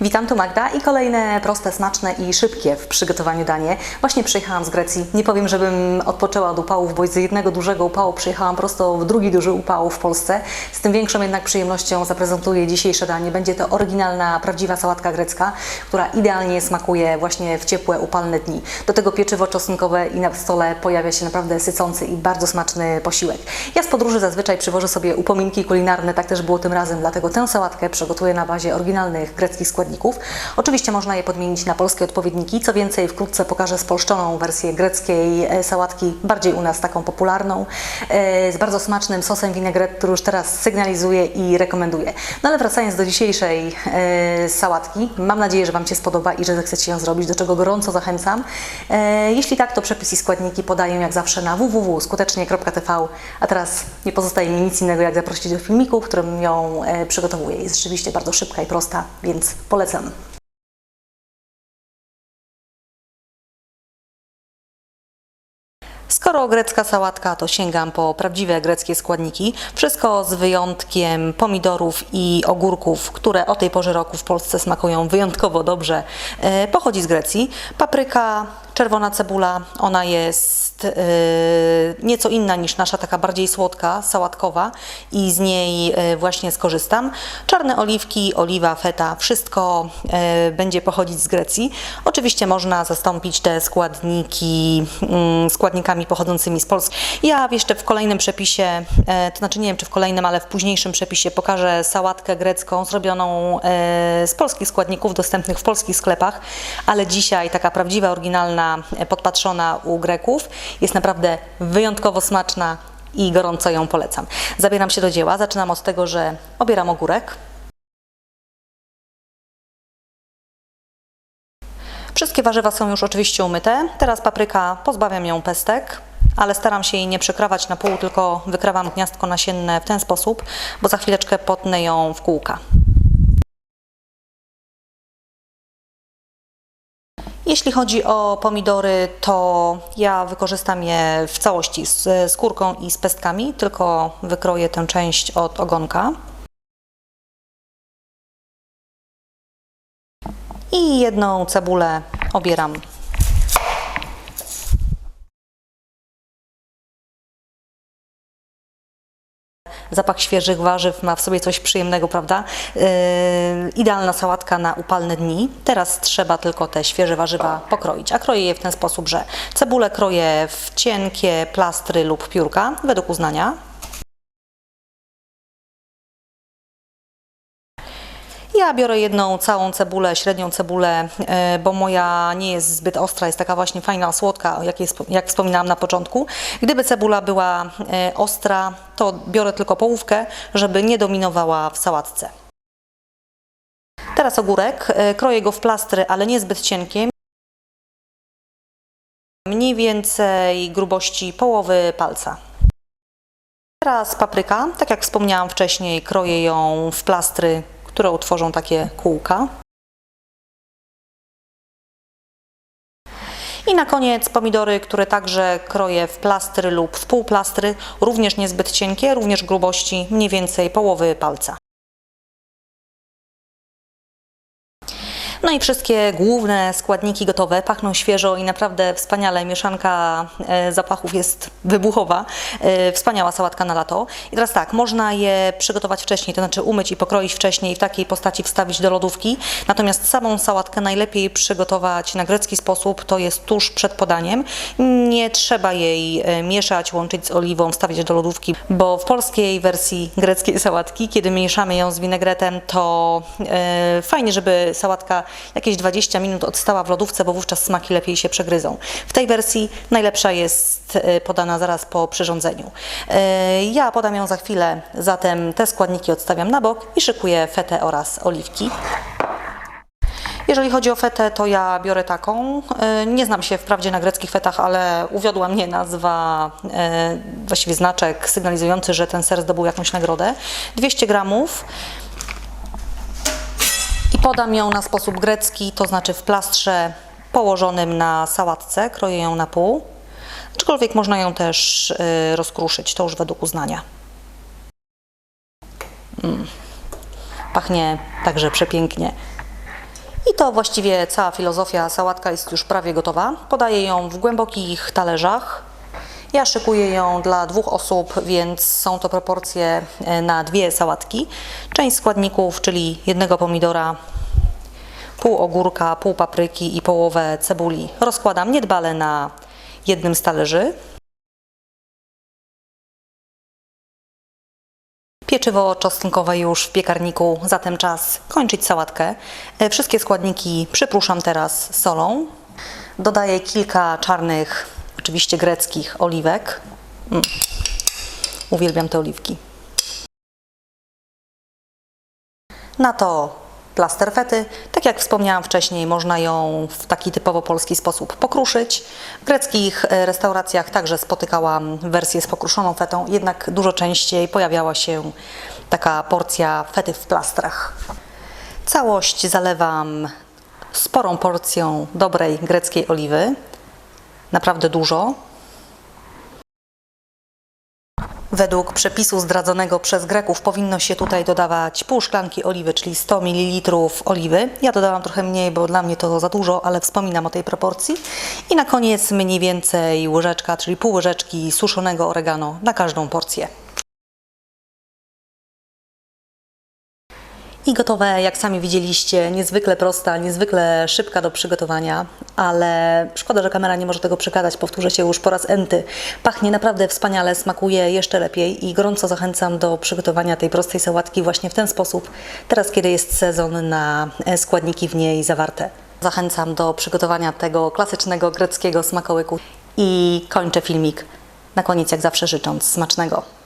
Witam, tu Magda i kolejne proste, smaczne i szybkie w przygotowaniu danie. Właśnie przyjechałam z Grecji. Nie powiem, żebym odpoczęła od upałów, bo z jednego dużego upału przyjechałam prosto w drugi duży upał w Polsce. Z tym większą jednak przyjemnością zaprezentuję dzisiejsze danie. Będzie to oryginalna, prawdziwa sałatka grecka, która idealnie smakuje właśnie w ciepłe, upalne dni. Do tego pieczywo czosnkowe i na stole pojawia się naprawdę sycący i bardzo smaczny posiłek. Ja z podróży zazwyczaj przywożę sobie upominki kulinarne, tak też było tym razem, dlatego tę sałatkę przygotuję na bazie oryginalnych greckich składników. Oczywiście można je podmienić na polskie odpowiedniki. Co więcej, wkrótce pokażę spolszczoną wersję greckiej e, sałatki, bardziej u nas taką popularną, e, z bardzo smacznym sosem vinaigrette, który już teraz sygnalizuję i rekomenduję. No ale wracając do dzisiejszej e, sałatki, mam nadzieję, że Wam się spodoba i że zechcecie ją zrobić, do czego gorąco zachęcam. Jeśli tak, to przepis i składniki podaję jak zawsze na www.skutecznie.tv, a teraz nie pozostaje mi nic innego, jak zaprosić do filmiku, w którym ją przygotowuję. Jest rzeczywiście bardzo szybka i prosta, więc polecam. Skoro grecka sałatka, to sięgam po prawdziwe greckie składniki. Wszystko z wyjątkiem pomidorów i ogórków, które o tej porze roku w Polsce smakują wyjątkowo dobrze, e, pochodzi z Grecji. Papryka, czerwona cebula, ona jest e, nieco inna niż nasza, taka bardziej słodka, sałatkowa i z niej e, właśnie skorzystam. Czarne oliwki, oliwa, feta, wszystko e, będzie pochodzić z Grecji. Oczywiście można zastąpić te składniki mm, składnikami pochodzącymi z Polski. Ja jeszcze w kolejnym przepisie, e, to znaczy nie wiem czy w kolejnym, ale w późniejszym przepisie pokażę sałatkę grecką zrobioną e, z polskich składników dostępnych w polskich sklepach, ale dzisiaj taka prawdziwa, oryginalna, e, podpatrzona u Greków jest naprawdę wyjątkowo smaczna i gorąco ją polecam. Zabieram się do dzieła. Zaczynam od tego, że obieram ogórek. Wszystkie warzywa są już oczywiście umyte. Teraz papryka, pozbawiam ją pestek, ale staram się jej nie przekrawać na pół, tylko wykrawam gniazdko nasienne w ten sposób, bo za chwileczkę potnę ją w kółka. Jeśli chodzi o pomidory, to ja wykorzystam je w całości z skórką i z pestkami, tylko wykroję tę część od ogonka. I jedną cebulę obieram. Zapach świeżych warzyw ma w sobie coś przyjemnego, prawda? Yy, idealna sałatka na upalne dni. Teraz trzeba tylko te świeże warzywa pokroić, a kroję je w ten sposób, że cebulę kroję w cienkie plastry lub piórka, według uznania. Ja biorę jedną całą cebulę, średnią cebulę, e, bo moja nie jest zbyt ostra, jest taka właśnie fajna, słodka, jak, jest, jak wspominałam na początku. Gdyby cebula była e, ostra, to biorę tylko połówkę, żeby nie dominowała w sałatce. Teraz ogórek, e, kroję go w plastry, ale nie zbyt cienkie. Mniej więcej grubości połowy palca. Teraz papryka, tak jak wspomniałam wcześniej, kroję ją w plastry które utworzą takie kółka. I na koniec pomidory, które także kroję w plastry lub w półplastry, również niezbyt cienkie, również grubości mniej więcej połowy palca. No i wszystkie główne składniki gotowe, pachną świeżo i naprawdę wspaniale. Mieszanka e, zapachów jest wybuchowa. E, Wspaniała sałatka na lato. I teraz tak, można je przygotować wcześniej, to znaczy umyć i pokroić wcześniej i w takiej postaci wstawić do lodówki. Natomiast samą sałatkę najlepiej przygotować na grecki sposób, to jest tuż przed podaniem. Nie trzeba jej e, mieszać, łączyć z oliwą, wstawiać do lodówki, bo w polskiej wersji greckiej sałatki, kiedy mieszamy ją z winegretem, to e, fajnie, żeby sałatka jakieś 20 minut odstała w lodówce, bo wówczas smaki lepiej się przegryzą. W tej wersji najlepsza jest e, podana zaraz po przyrządzeniu. Ja podam ją za chwilę, zatem te składniki odstawiam na bok i szykuję fetę oraz oliwki. Jeżeli chodzi o fetę, to ja biorę taką. E, Nie znam się wprawdzie na greckich fetach, ale uwiodła mnie nazwa, e, właściwie znaczek sygnalizujący, że ten ser zdobył jakąś nagrodę. 200 gramów. I podam ją na sposób grecki, to znaczy w plastrze położonym na sałatce, kroję ją na pół. Aczkolwiek można ją też y, rozkruszyć, to już według uznania. Mm. Pachnie także przepięknie. I to właściwie cała filozofia. Sałatka jest już prawie gotowa. Podaję ją w głębokich talerzach. Ja szykuję ją dla dwóch osób, więc są to proporcje e, na dwie sałatki. Część składników, czyli jednego pomidora, pół ogórka, pół papryki i połowę cebuli rozkładam niedbale na jednym z talerzy. Pieczywo czosnkowe już w piekarniku, zatem czas kończyć sałatkę. E, Wszystkie składniki przypruszam teraz solą. Dodaję kilka czarnych, oczywiście greckich oliwek. Mm. Uwielbiam te oliwki. Na to plaster fety. Tak jak wspomniałam wcześniej, można ją w taki typowo polski sposób pokruszyć. W greckich e, restauracjach także spotykałam wersję z pokruszoną fetą, jednak dużo częściej pojawiała się taka porcja fety w plastrach. Całość zalewam sporą porcją dobrej greckiej oliwy. Naprawdę dużo. Według przepisu zdradzonego przez Greków powinno się tutaj dodawać pół szklanki oliwy, czyli 100 ml oliwy. Ja dodałam trochę mniej, bo dla mnie to za dużo, ale wspominam o tej proporcji. I na koniec mniej więcej łyżeczka, czyli pół łyżeczki suszonego oregano na każdą porcję. I gotowe, jak sami widzieliście, niezwykle prosta, niezwykle szybka do przygotowania, ale szkoda, że kamera nie może tego przekazać, powtórzę się już po raz enty. Pachnie naprawdę wspaniale, smakuje jeszcze lepiej i gorąco zachęcam do przygotowania tej prostej sałatki właśnie w ten sposób, teraz kiedy jest sezon na e, składniki w niej zawarte. Zachęcam do przygotowania tego klasycznego greckiego smakołyku i kończę filmik na koniec jak zawsze życząc smacznego.